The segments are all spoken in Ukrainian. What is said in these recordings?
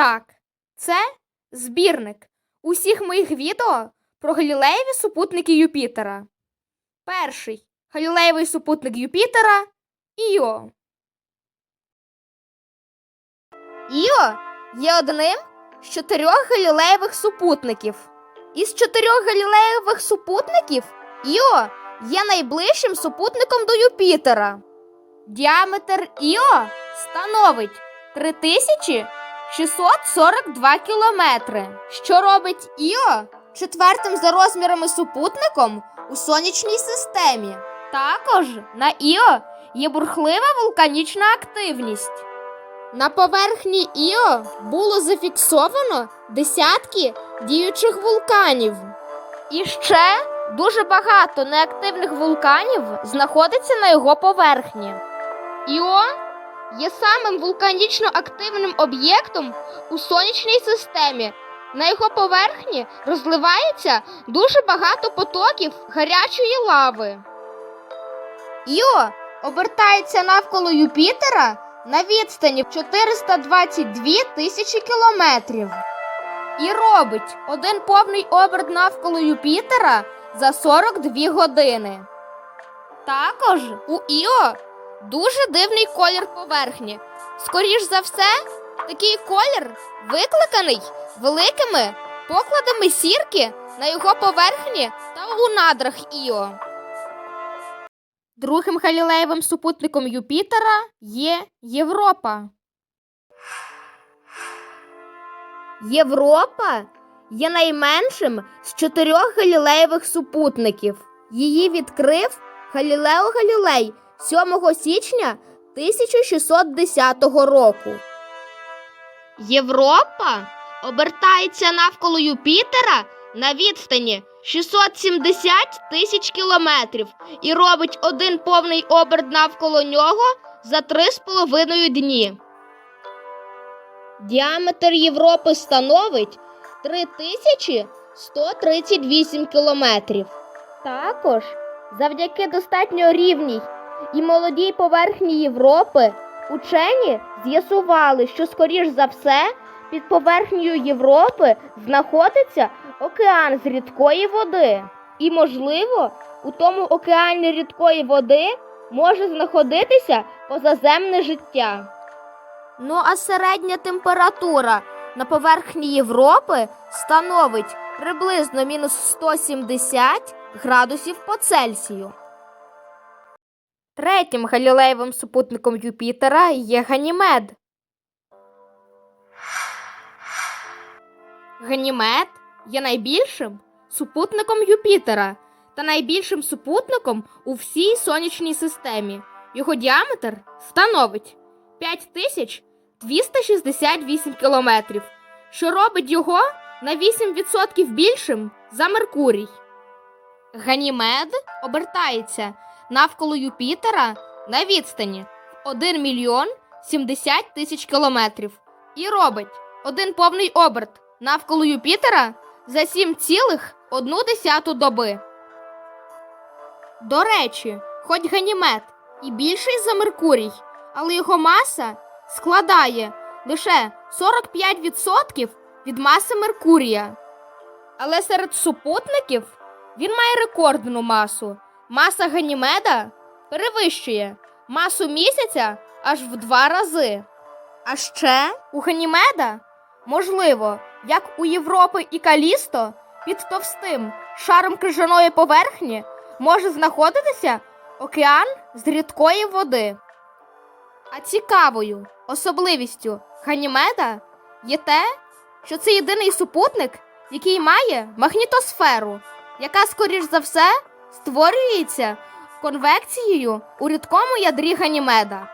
так, це збірник усіх моїх відео про Галілеєві супутники Юпітера. Перший Галілеєвий супутник Юпітера Іо. Іо є одним з чотирьох Галілеєвих супутників. Із чотирьох Галілеєвих супутників Іо є найближчим супутником до Юпітера. Діаметр Іо становить 3642 кілометри, що робить Іо четвертим за розмірами супутником у сонячній системі. Також на Іо є бурхлива вулканічна активність. На поверхні Іо було зафіксовано десятки діючих вулканів. І ще дуже багато неактивних вулканів знаходиться на його поверхні. Іо є самим вулканічно активним об'єктом у сонячній системі. На його поверхні розливається дуже багато потоків гарячої лави. Іо обертається навколо Юпітера на відстані 422 тисячі кілометрів і робить один повний оберт навколо Юпітера за 42 години. Також у Іо дуже дивний колір поверхні. Скоріш за все, такий колір викликаний великими покладами сірки на його поверхні та у надрах Іо. Другим Галілеєвим супутником Юпітера є Європа. Європа є найменшим з чотирьох Галілеєвих супутників. Її відкрив Галілео Галілей 7 січня 1610 року. Європа обертається навколо Юпітера на відстані 670 тисяч кілометрів і робить один повний оберт навколо нього за 3,5 дні. Діаметр Європи становить 3138 кілометрів. Також завдяки достатньо рівній і молодій поверхні Європи учені з'ясували, що, скоріш за все, під поверхнею Європи знаходиться океан з рідкої води. І, можливо, у тому океані рідкої води може знаходитися позаземне життя. Ну а середня температура на поверхні Європи становить приблизно мінус 170 градусів по Цельсію. Третім Галілеєвим супутником Юпітера є Ганімед. Ганімед є найбільшим супутником Юпітера та найбільшим супутником у всій сонячній системі. Його діаметр становить 5268 кілометрів, що робить його на 8% більшим за Меркурій. Ганімед обертається навколо Юпітера на відстані 1 мільйон 70 тисяч кілометрів і робить один повний оберт навколо Юпітера за 7,1 доби. До речі, хоч Ганімед і більший за Меркурій, але його маса складає лише 45% від маси Меркурія. Але серед супутників він має рекордну масу. Маса Ганімеда перевищує масу місяця аж в два рази. А ще у Ганімеда, можливо, як у Європи і Калісто, під товстим шаром крижаної поверхні може знаходитися океан з рідкої води. А цікавою особливістю Ганімеда є те, що це єдиний супутник, який має магнітосферу, яка, скоріш за все, створюється конвекцією у рідкому ядрі Ганімеда.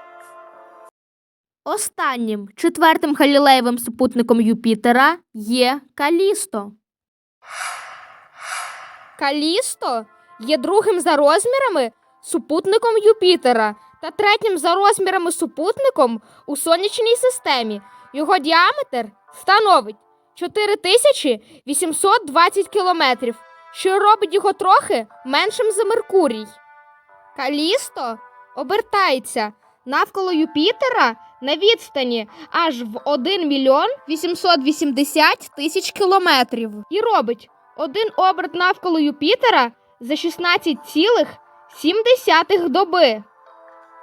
Останнім четвертим Галілеєвим супутником Юпітера є Калісто. Калісто є другим за розмірами супутником Юпітера та третім за розмірами супутником у сонячній системі. Його діаметр становить 4820 кілометрів, що робить його трохи меншим за Меркурій. Калісто обертається навколо Юпітера на відстані аж в 1 мільйон 880 тисяч кілометрів і робить один оберт навколо Юпітера за 16,7 доби.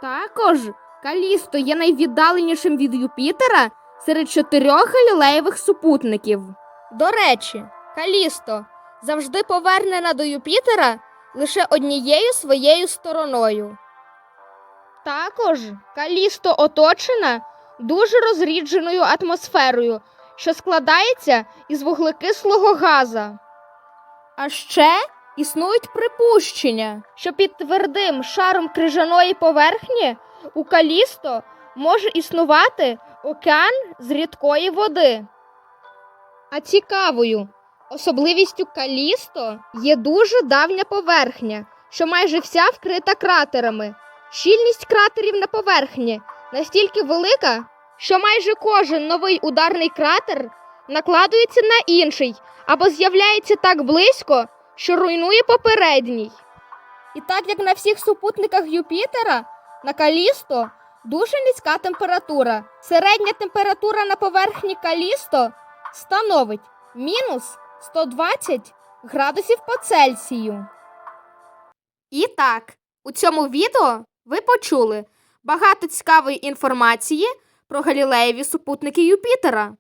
Також Калісто є найвіддаленішим від Юпітера серед чотирьох галілеєвих супутників. До речі, Калісто завжди повернена до Юпітера лише однією своєю стороною. Також Калісто оточена дуже розрідженою атмосферою, що складається із вуглекислого газа. А ще існують припущення, що під твердим шаром крижаної поверхні у Калісто може існувати океан з рідкої води. А цікавою особливістю Калісто є дуже давня поверхня, що майже вся вкрита кратерами. Щільність кратерів на поверхні настільки велика, що майже кожен новий ударний кратер накладується на інший або з'являється так близько, що руйнує попередній. І так як на всіх супутниках Юпітера, на Калісто дуже низька температура. Середня температура на поверхні Калісто становить мінус 120 градусів по Цельсію. І так, у цьому відео ви почули багато цікавої інформації про Галілеєві супутники Юпітера.